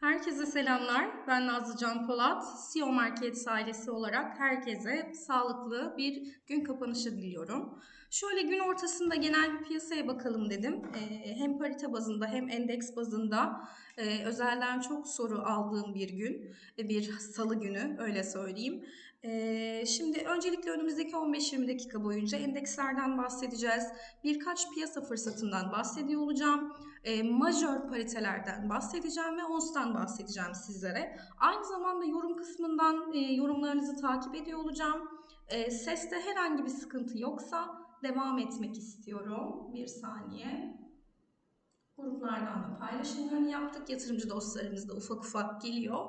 Herkese selamlar. Ben Nazlı Can Polat. CEO Market ailesi olarak herkese sağlıklı bir gün kapanışı diliyorum. Şöyle gün ortasında genel bir piyasaya bakalım dedim. Ee, hem parite bazında hem endeks bazında e, özelden çok soru aldığım bir gün, bir salı günü öyle söyleyeyim. Ee, şimdi öncelikle önümüzdeki 15-20 dakika boyunca endekslerden bahsedeceğiz. Birkaç piyasa fırsatından bahsediyor olacağım. E, majör paritelerden bahsedeceğim ve ONS'tan bahsedeceğim sizlere. Aynı zamanda yorum kısmından e, yorumlarınızı takip ediyor olacağım. E, seste herhangi bir sıkıntı yoksa devam etmek istiyorum. Bir saniye. Gruplardan da paylaşımlarını yaptık. Yatırımcı dostlarımız da ufak ufak geliyor.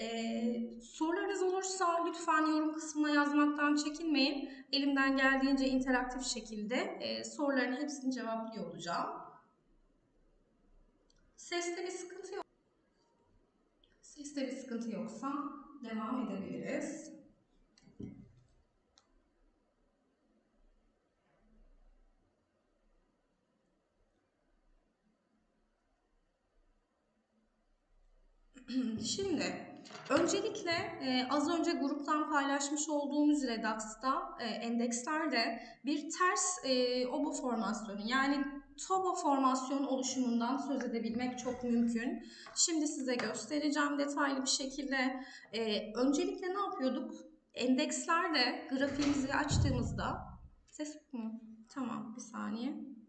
Ee, sorularınız olursa lütfen yorum kısmına yazmaktan çekinmeyin. Elimden geldiğince interaktif şekilde e, soruların hepsini cevaplıyor olacağım. Seste bir sıkıntı yok. Seste bir sıkıntı yoksa devam edebiliriz. Şimdi öncelikle e, az önce gruptan paylaşmış olduğum üzere DAX'ta e, endekslerde bir ters e, obo formasyonu yani toba formasyon oluşumundan söz edebilmek çok mümkün. Şimdi size göstereceğim detaylı bir şekilde. E, öncelikle ne yapıyorduk? Endekslerde grafiğimizi açtığımızda ses mi? Tamam bir saniye.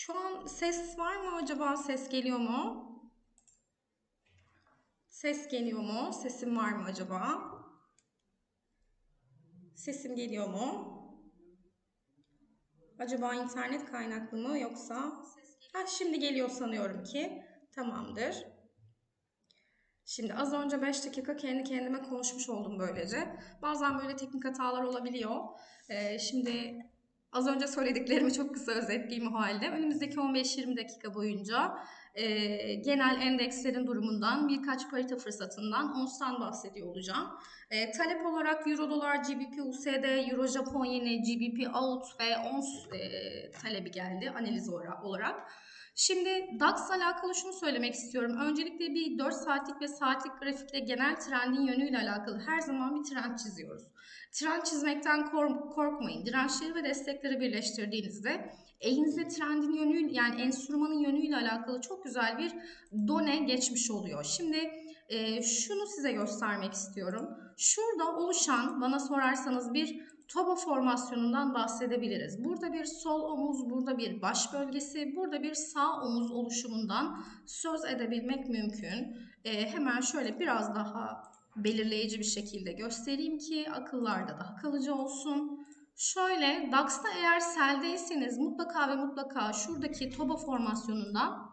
Şu an ses var mı acaba? Ses geliyor mu? Ses geliyor mu? Sesim var mı acaba? Sesim geliyor mu? Acaba internet kaynaklı mı yoksa? Ha, şimdi geliyor sanıyorum ki. Tamamdır. Şimdi az önce 5 dakika kendi kendime konuşmuş oldum böylece. Bazen böyle teknik hatalar olabiliyor. Ee, şimdi Az önce söylediklerimi çok kısa özetleyeyim o halde. Önümüzdeki 15-20 dakika boyunca e, genel endekslerin durumundan, birkaç parite fırsatından, ONS'tan bahsediyor olacağım. E, talep olarak Euro dolar, GBP USD, Euro Japon yeni, GBP AUD ve ONS e, talebi geldi analiz olarak. Şimdi DAX alakalı şunu söylemek istiyorum. Öncelikle bir 4 saatlik ve saatlik grafikle genel trendin yönüyle alakalı her zaman bir trend çiziyoruz. Trend çizmekten kork korkmayın. Dirençleri ve destekleri birleştirdiğinizde elinizde trendin yönü yani enstrümanın yönüyle alakalı çok güzel bir done geçmiş oluyor. Şimdi e, şunu size göstermek istiyorum. Şurada oluşan bana sorarsanız bir toba formasyonundan bahsedebiliriz. Burada bir sol omuz, burada bir baş bölgesi, burada bir sağ omuz oluşumundan söz edebilmek mümkün. E, hemen şöyle biraz daha belirleyici bir şekilde göstereyim ki akıllarda daha kalıcı olsun. Şöyle DAX'ta eğer seldeyseniz mutlaka ve mutlaka şuradaki toba formasyonundan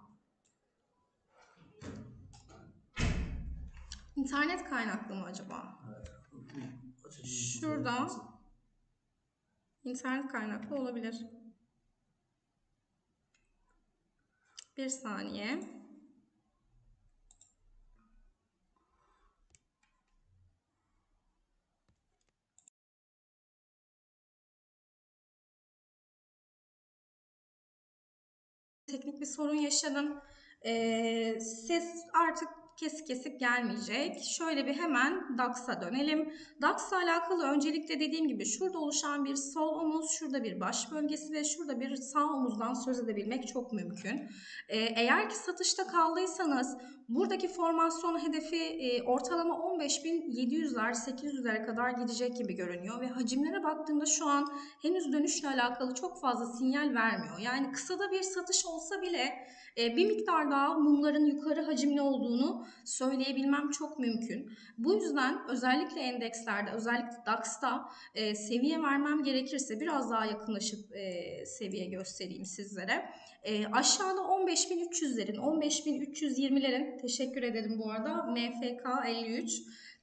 internet kaynaklı mı acaba? Şurada internet kaynaklı olabilir. Bir saniye. teknik bir sorun yaşadım. Ee, ses artık kesik kesik gelmeyecek. Şöyle bir hemen DAX'a dönelim. DAX'la alakalı öncelikle dediğim gibi şurada oluşan bir sol omuz, şurada bir baş bölgesi ve şurada bir sağ omuzdan söz edebilmek çok mümkün. Ee, eğer ki satışta kaldıysanız buradaki formasyon hedefi e, ortalama 15.700'ler 800'lere kadar gidecek gibi görünüyor ve hacimlere baktığımda şu an henüz dönüşle alakalı çok fazla sinyal vermiyor. Yani kısada bir satış olsa bile e, bir miktar daha mumların yukarı hacimli olduğunu söyleyebilmem çok mümkün. Bu yüzden özellikle endekslerde, özellikle DAX'ta e, seviye vermem gerekirse biraz daha yakınlaşıp e, seviye göstereyim sizlere. E, aşağıda 15.300'lerin, 15.320'lerin teşekkür ederim bu arada. MFK 53.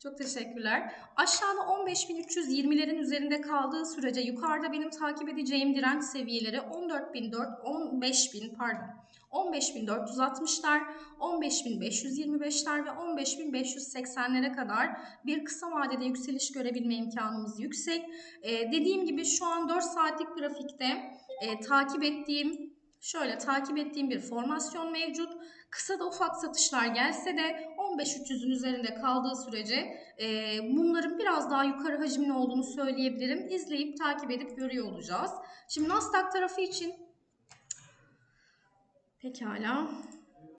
Çok teşekkürler. Aşağıda 15.320'lerin üzerinde kaldığı sürece yukarıda benim takip edeceğim direnç seviyeleri 14.400, 15.000 pardon. 15.460'lar, 15.525'ler ve 15.580'lere kadar bir kısa vadede yükseliş görebilme imkanımız yüksek. Ee, dediğim gibi şu an 4 saatlik grafikte e, takip ettiğim şöyle takip ettiğim bir formasyon mevcut. Kısa da ufak satışlar gelse de 15.300'ün üzerinde kaldığı sürece e, bunların biraz daha yukarı hacimli olduğunu söyleyebilirim. İzleyip takip edip görüyor olacağız. Şimdi Nasdaq tarafı için pekala